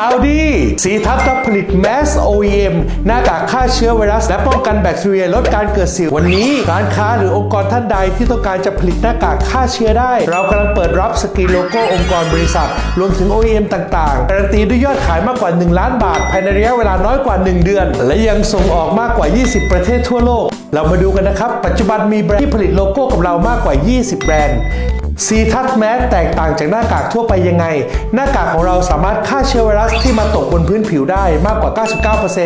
ข่าวดี สีทับรับผลิต Mass OEM หน้ากากฆ่าเชื้อไวรัส และป้องกันแบคทีเรียลดการเกิดสิววันนี้ ร้านค้าหรือองค์กรท่านใดที่ต้องการจะผลิตหน้ากากฆ่าเชื้อได้ เรากำลังเปิดรับสกรีนโลโก้องค์กรบริษัท รวมถึง OEM ต่างๆ การันตีด้วยยอดขายมากกว่า 1 ล้านบาท ภายในระยะเวลาน้อยกว่า 1 เดือน และยังส่งออกมากกว่า 20 ประเทศทั่วโลก เรามาดูกันนะครับ ปัจจุบันมีแบรนด์ที่ผลิตโลโก้กับเรามากกว่า 20 แบรนด์ ซีทัชแมสแตกต่างจากหน้ากากทั่วไปยังไง หน้ากากของเราสามารถฆ่าเชื้อไวรัสที่มาตกบนพื้นผิวได้มากกว่า 99%เ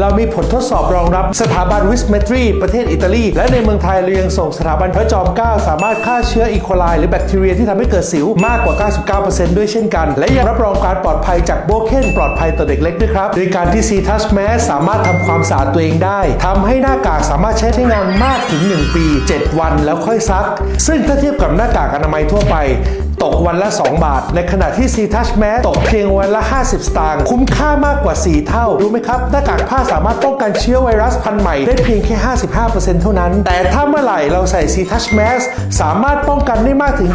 เรามีผลทดสอบรองรับสถาบันวิสเมทรีประเทศอิตาลี และในเมืองไทยเรายังส่งสถาบันพระจอมเกล้าสามารถฆ่าเชื้ออีโคไลหรือแบคทีเรียที่ทำให้เกิดสิวมากกว่า 99%ด้วยเช่นกัน และยังรับรองการปลอดภัยจากโบเคนปลอดภัยต่อเด็กเล็กด้วยครับโดยการที่ซีทัชแมสสามารถทำความสะอาดตัวเองได้ทำให้หน้ากากสามารถใช้ได้งานมากถึง 1 ปี 7 วันแล้วค่อยซัก ซึ่งถ้าเทียบกับหน้ากากอนามัยทั่วไป ตกวันละ 2 บาท ในขณะที่ C Touch Mask ตกเพียงวันละ 50 สตางค์คุ้มค่ามากกว่า 4 เท่า รู้ไหมครับ หน้ากากผ้าสามารถป้องกันเชื้อไวรัสพันธุ์ใหม่ ได้เพียงแค่ 55%เท่านั้น แต่ถ้าเมื่อไหร่เราใส่ C Touch Mask สามารถป้องกันได้มากถึง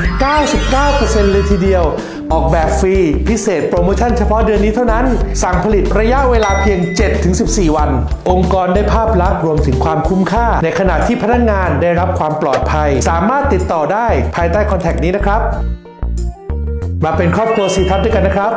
99%เลยทีเดียว ออกแบบฟรี พิเศษโปรโมชั่นเฉพาะเดือนนี้เท่านั้น สั่งผลิตระยะเวลาเพียง 7-14 วัน องค์กรได้ภาพลักษณ์รวมถึงความคุ้มค่า ในขณะที่พนักงานได้รับความปลอดภัย สามารถติดต่อได้ภายใต้คอนแทคนี้นะครับ มาเป็นครอบครัวซีทัพด้วยกันนะครับ